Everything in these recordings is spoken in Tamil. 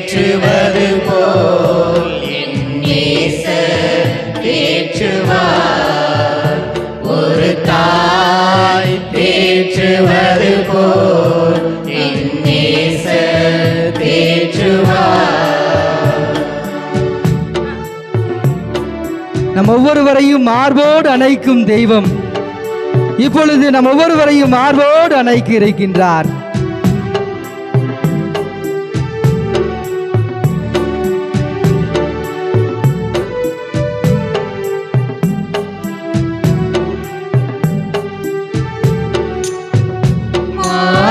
தேற்றுவது போல் என் தேற்றுவார் ஒரு தாய் தேற்றுவது போல் என் தேற்றுவார் நம் ஒவ்வொருவரையும் மார்போடு அணைக்கும் தெய்வம். இப்பொழுது நம் ஒவ்வொருவரையும் மார்போடு அணைக்கு இருக்கின்றார்.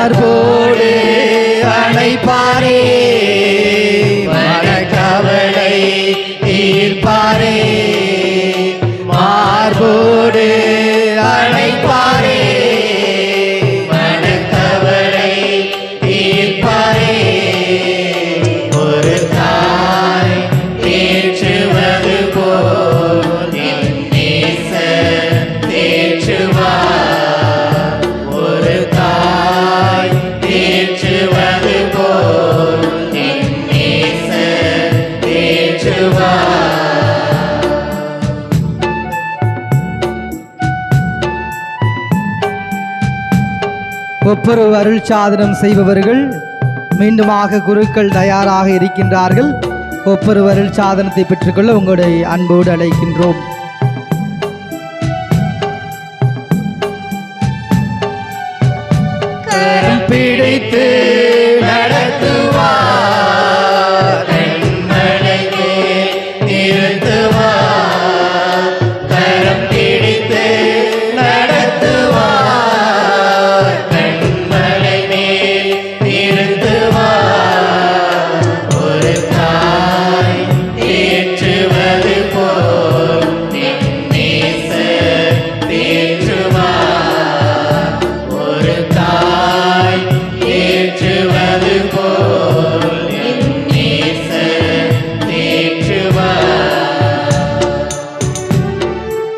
மார்போடு ஒவ்வொரு அருள் சாதனம் செய்பவர்கள் மீண்டுமாக குருக்கள் தயாராக இருக்கின்றார்கள். ஒவ்வொரு அருள் சாதனத்தை பெற்றுக்கொள்ள உங்களுடைய அன்போடு அழைக்கின்றோம்.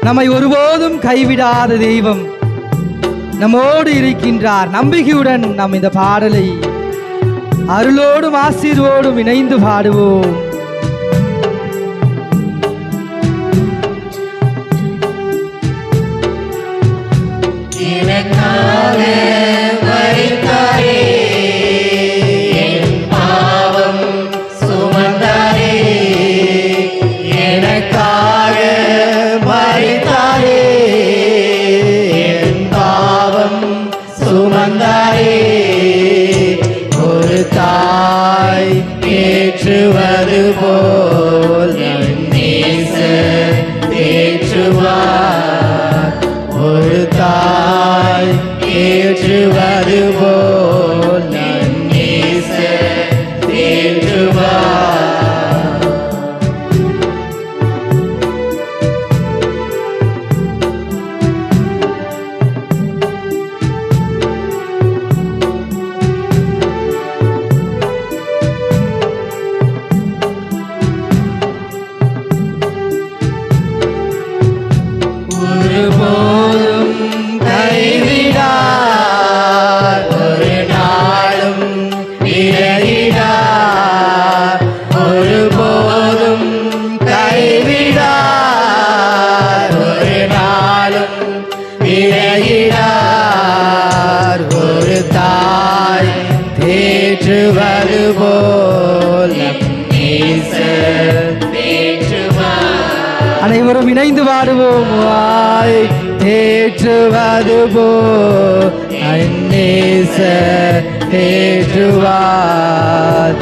நம்மை ஒருபோதும் கைவிடாத தெய்வம். நம்மோடு இருக்கின்றார் நம்பிக்கையுடன் நாம் இந்த பாடலை. அருளோடும் ஆசீர்வோடும் இணைந்து பாடுவோம். ஏற்றுவது போல் அனைவரும் இணைந்து வாடுவோம். வாய் தேற்றுவது போ. நேச தேற்றுவார்